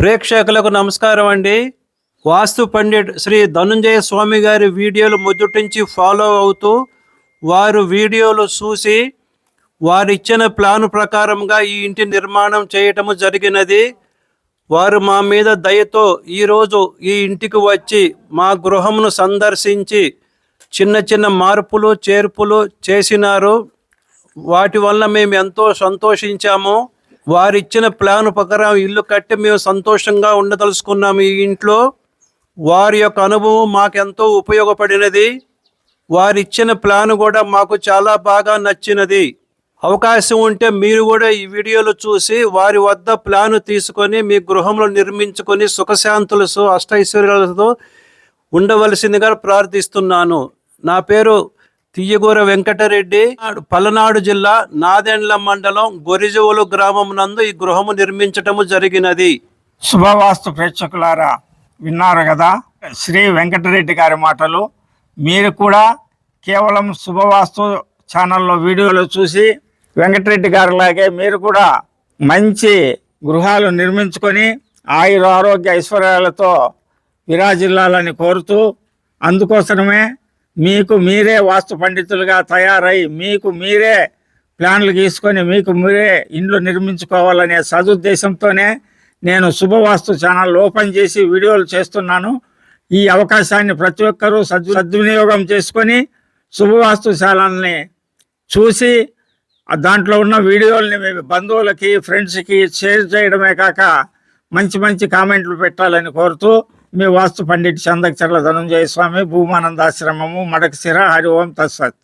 ప్రేక్షకులకు నమస్కారం అండి. వాస్తు పండిట్ శ్రీ ధనుంజయ స్వామి గారి వీడియోలు ముద్దుటించి ఫాలో అవుతూ వారు వీడియోలు చూసి వారు ఇచ్చిన ప్లాన్ ప్రకారంగా ఈ ఇంటి నిర్మాణం చేయటము జరిగినది. వారు మా మీద దయతో ఈరోజు ఈ ఇంటికి వచ్చి మా గృహమును సందర్శించి చిన్న చిన్న మార్పులు చేర్పులు చేసినారు. వాటి వల్ల మేము ఎంతో సంతోషించాము. వారిచ్చిన ప్లాన్ ప్రకారం ఇల్లు కట్టి మేము సంతోషంగా ఉండదలుచుకున్నాము ఈ ఇంట్లో వారి యొక్క అనుభవం మాకెంతో ఉపయోగపడినది. వారిచ్చిన ప్లాన్ కూడా మాకు చాలా బాగా నచ్చినది. అవకాశం ఉంటే మీరు కూడా ఈ వీడియోలు చూసి వారి వద్ద ప్లాన్ తీసుకొని మీ గృహంలో నిర్మించుకొని సుఖశాంతులతో అష్టైశ్వర్యాలతో ఉండవలసిందిగా ప్రార్థిస్తున్నాను. నా పేరు తీయగూర వెంకటరెడ్డి పలనాడు జిల్లా నాదెండ్ల మండలం గొరిజవులు గ్రామం నందు ఈ గృహము నిర్మించటము జరిగినది. శుభవాస్తు ప్రేక్షకులారా విన్నారు కదా? శ్రీ వెంకటరెడ్డి గారి మాటలు. మీరు కూడా కేవలం శుభవాస్తు ఛానల్లో వీడియోలు చూసి వెంకటరెడ్డి గారిలాగే మీరు కూడా మంచి గృహాలు నిర్మించుకొని ఆయుర ఆరోగ్య ఐశ్వర్యాలతో విరాజిల్లాలని కోరుతూ అందుకోసమే మీకు మీరే వాస్తు పండితులుగా తయారై మీకు మీరే ప్లాన్లు గీసుకొని మీకు మీరే ఇండ్లు నిర్మించుకోవాలనే సదుద్దేశంతోనే నేను శుభవాస్తు ఛానల్ ఓపెన్ చేసి వీడియోలు చేస్తున్నాను. ఈ అవకాశాన్ని ప్రతి ఒక్కరూ సద్వి సద్వినియోగం చేసుకొని శుభవాస్తు ఛానల్ని చూసి దాంట్లో ఉన్న వీడియోల్ని మీ బంధువులకి ఫ్రెండ్స్కి షేర్ చేయడమే కాక మంచి మంచి కామెంట్లు పెట్టాలని కోరుతూ మీ వాస్తు పండిట్ చందకచర్ల ధనంజయ స్వామి భూమానందాశ్రమము మడకశిర హరి ఓం తత్సత్.